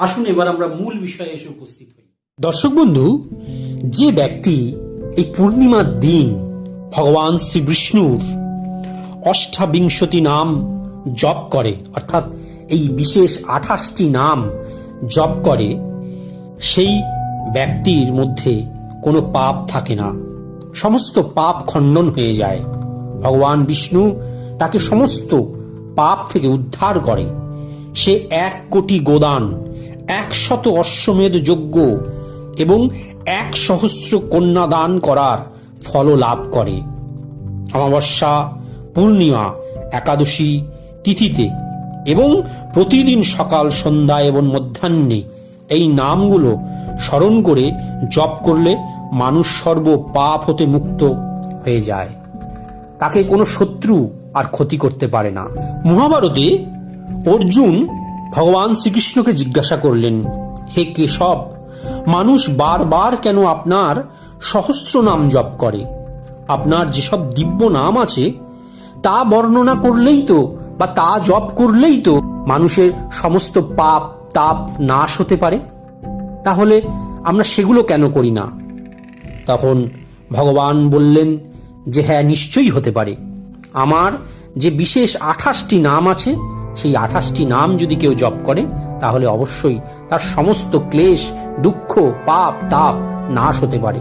আসুন এবার আমরা মূল বিষয়ে এসে উপস্থিত হই। দর্শক বন্ধু, যে ব্যক্তি এই পূর্ণিমার দিন ভগবান শ্রী বিষ্ণুর অষ্টাবিংশতি নাম জপ করে, অর্থাৎ এই বিশেষ আঠাশটি নাম জপ করে, সেই ব্যক্তির মধ্যে কোনো পাপ থাকে না। সমস্ত পাপ খণ্ডন হয়ে যায়। ভগবান বিষ্ণু তাকে সমস্ত পাপ থেকে উদ্ধার করে। সে এক কোটি গোদান একশত অশ্বমেধ যজ্ঞ এবং এক সহস্র কন্যা দান করার ফল লাভ করে। অমাবস্যা, পূর্ণিমা, একাদশী তিথিতে এবং প্রতিদিন সকাল, সন্ধ্যা এবং মধ্যাহ্নে এই নামগুলো স্মরণ করে জপ করলে মানুষ সর্ব পাপ হতে মুক্ত হয়ে যায়। তাকে কোনো শত্রু আর ক্ষতি করতে পারে না। মহাভারতে অর্জুন ভগবান শ্রীকৃষ্ণকে জিজ্ঞাসা করলেন, হে কেশব, মানুষ বারবার কেন আপনার সহস্র নাম জপ করে? আপনার যেসব দিব্য নাম আছে, তা বর্ণনা করলেই তো, বা তা জপ করলেই তো মানুষের সমস্ত পাপ, তাপ নাশ হতে পারে? তাহলে আমরা সেগুলো কেন করি না? তখন ভগবান বললেন, যে হ্যাঁ নিশ্চয়ই হতে পারে। আমার যে বিশেষ আঠাশটি নাম আছে সেই আঠাশটি নাম যদি কেউ জপ করে, তাহলে অবশ্যই তার সমস্ত ক্লেশ, দুঃখ, পাপ, তাপ নাশ হতে পারে।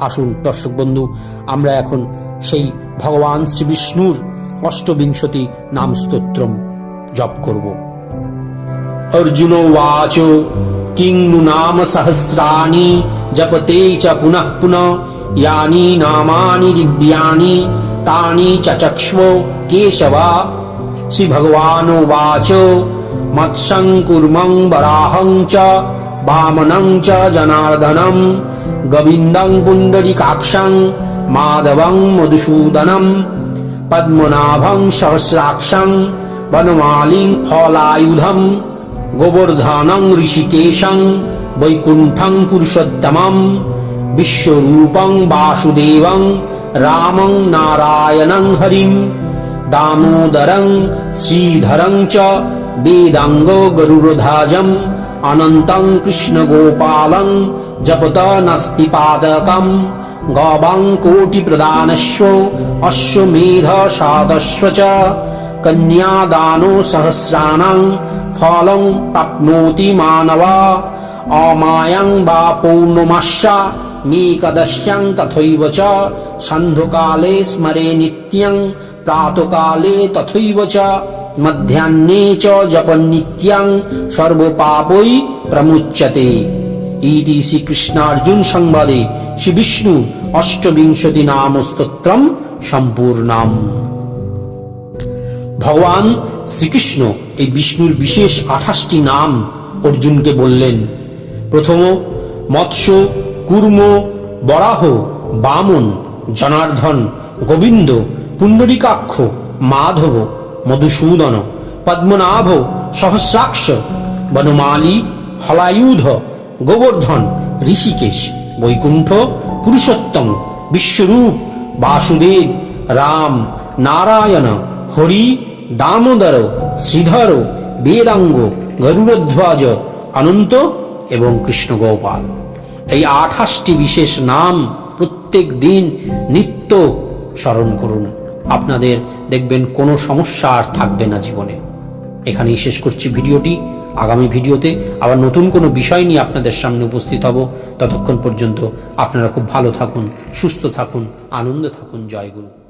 আসুন দর্শক বন্ধু, আমরা এখন সেই ভগবান শ্রী বিষ্ণুর অষ্টবিংশতি নাম স্তোত্র জপ করব। অর্জুন ওয়াচ কিং নু নাম সহস্রাণি, জপতে চ পুনঃ পুনঃ, ইয়ানি নামানি দিব্যানি, তানি চ চচক্ষ্ম কেশবা श्रीभगवानुवाच मत्सं कुर्मं वराहं च वामनं च जनार्दनं गोविन्दं पुण्डरीकाक्षं माधवं मधुसूदनं पद्मनाभं सहस्राक्षं वनमालिं फलायुधं गोवर्धनं ऋषिकेशं वैकुण्ठं पुरुषोत्तमं विश्वरूपं वासुदेवं रामं नारायणं हरिं दामोदरं श्रीधरं च वेदाङ्गो गरुडध्वजम् अनन्तं कृष्णगोपालं जपत नास्ति पादकम् गवां कोटिप्रदानश्व अश्वमेधशादश्व च कन्यादानो सहस्राणां फलं प्राप्नोति मानवा अमायं वा पौर्णमास्या मेकदश्यां तथैव च सान्ध्यकाले स्मरे नित्यं প্রাতকালে তথৈব চ মধ্যাহ্নে চ নিত্যাং সর্বপাপই প্রমুচ্যতে ইতি শ্রীকৃষ্ণার্জুন সংবাদে শ্রী বিষ্ণু অষ্টবিংশতি নাম স্তোত্রম সম্পূর্ণম ভগবান শ্রীকৃষ্ণ এই বিষ্ণুর বিশেষ আঠাশটি নাম অর্জুনকে বললেন। প্রথম, মৎস্য, কুর্ম, বরাহ, বামন জনার্ধন গোবিন্দ পুণ্ডরিকাক্ষ, মাধব, মধুসূদন, পদ্মনাভ, সহস্রাক্ষ, বনমালী, হলায়ুধ, গোবর্ধন, ঋষিকেশ, বৈকুণ্ঠ, পুরুষোত্তম, বিশ্বরূপ, বাসুদেব, রাম, নারায়ণ, হরি, দামোদর, শ্রীধর, বেদাঙ্গ, গরুড়ধ্বজ, অনন্ত এবং কৃষ্ণ গোপাল এই আঠাশটি বিশেষ নাম প্রত্যেক দিন নিত্য স্মরণ করুন। আপনাদের দেখবেন কোনো সমস্যা আর থাকবে না জীবনে। এখানেই শেষ করছি ভিডিওটি। আগামী ভিডিওতে আবার নতুন কোনো বিষয় নিয়ে আপনাদের সামনে উপস্থিত হব। ততক্ষণ পর্যন্ত আপনারা খুব ভালো থাকুন, সুস্থ থাকুন, আনন্দে থাকুন। জয় গুরু।